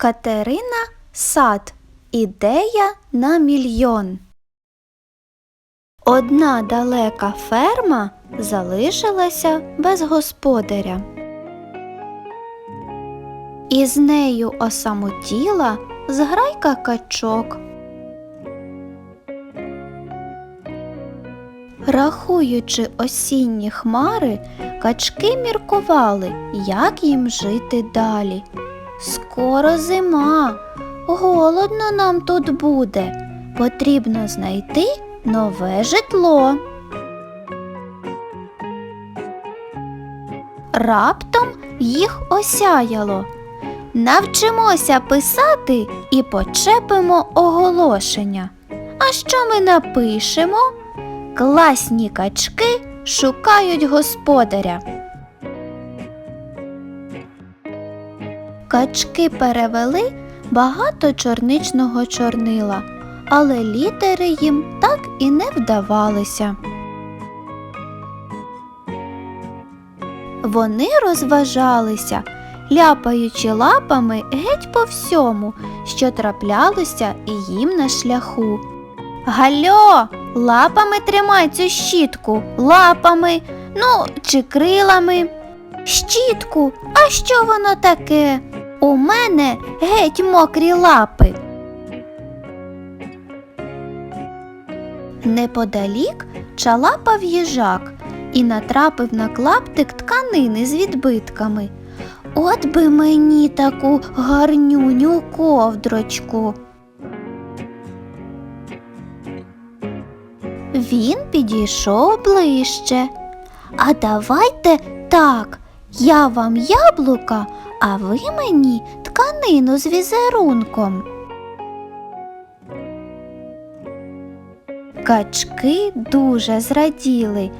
Катерина Сад. Ідея на мільйон. Одна далека ферма залишилася без господаря. І з нею осамотіла зграйка качок. Рахуючи осінні хмари, качки міркували, як їм жити далі. Скоро зима, голодно нам тут буде. Потрібно знайти нове житло. Раптом їх осяяло. Навчимося писати і почепимо оголошення. А що ми напишемо? Класні качки шукають господаря. Качки перевели багато чорничного чорнила, але літери їм так і не вдавалися. Вони розважалися, ляпаючи лапами геть по всьому, що траплялося і їм на шляху. Гальо, лапами тримай цю щітку, лапами, ну, чи крилами. Щітку, а що воно таке? У мене геть мокрі лапи. Неподалік чалапав їжак і натрапив на клаптик тканини з відбитками. От би мені таку гарнюню ковдрочку. Він підійшов ближче. А давайте так, я вам яблука, а ви мені тканину з візерунком. Качки дуже зраділи.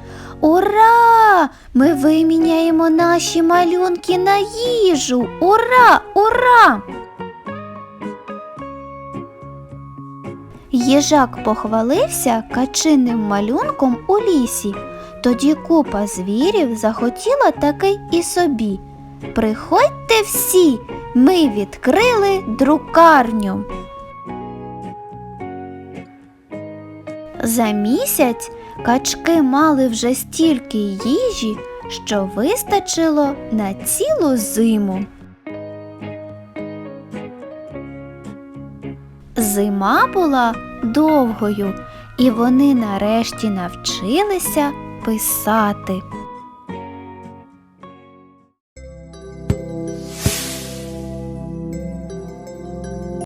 Ура! Ми виміняємо наші малюнки на їжу. Ура! Ура! Їжак похвалився качинним малюнком у лісі. Тоді купа звірів захотіла таки і собі. Приходьте всі, ми відкрили друкарню. За місяць качки мали вже стільки їжі, що вистачило на цілу зиму. Зима була довгою, і вони нарешті навчилися писати.